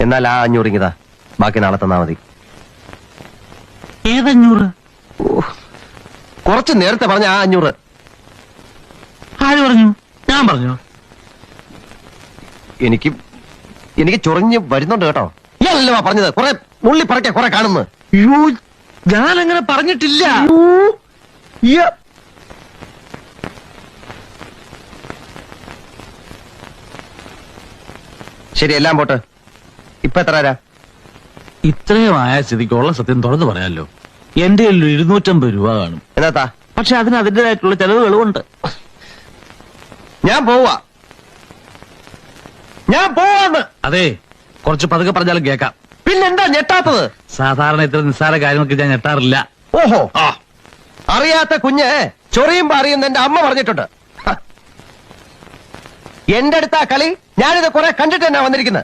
എന്നാൽ ആ അഞ്ഞൂറ് ഇങ്ങതാ ബാക്കി നാളെ തന്നാ മതി. ഏതഞ്ഞൂറ്? കുറച്ച് നേരത്തെ പറഞ്ഞ ആ അഞ്ഞൂറ്. ആര് പറഞ്ഞു? ഞാൻ പറഞ്ഞു? എനിക്ക് എനിക്ക് ചൊറിഞ്ഞ് വരുന്നുണ്ട് കേട്ടോ. ഇയാളല്ലോ പറഞ്ഞത്. കുറെ നുള്ളി പറക്കെ കുറെ കാണുന്നു. അയ്യോ ഞാൻ അങ്ങനെ പറഞ്ഞിട്ടില്ല ശരി എല്ലാം പോട്ട്. ഇപ്പൊ എത്ര ആരാ ഇത്രയും ആയ സ്ഥിതിക്ക് ഉള്ള സത്യം തുറന്നു പറയാലോ. എന്റെ കയ്യിൽ ഒരു ഇരുന്നൂറ്റമ്പത് രൂപ കാണും. എന്നാത്താ? പക്ഷെ അതിന് അതിന്റെതായിട്ടുള്ള ചെലവുകളും ഉണ്ട് ഞാൻ പോവാ. ഞാൻ പോവാന്ന്. അതെ കുറച്ച് പതുക്കെ പറഞ്ഞാലും കേൾക്കാം. പിന്നെന്താ ഞെട്ടാത്തത്? സാധാരണ ഇത്ര നിസ്സാര കാര്യങ്ങൾക്ക് ഞാൻ ഞെട്ടാറില്ല. ഓഹോ. ആ. അറിയാത്ത കുഞ്ഞ് ചൊറിയും അറിയുന്ന എന്റെ അമ്മ പറഞ്ഞിട്ടുണ്ട്. ഹ. എന്റെ അടുത്താ കളി. ഞാനിത് കുറെ കണ്ടിട്ട് തന്നെ വന്നിരിക്കുന്നത്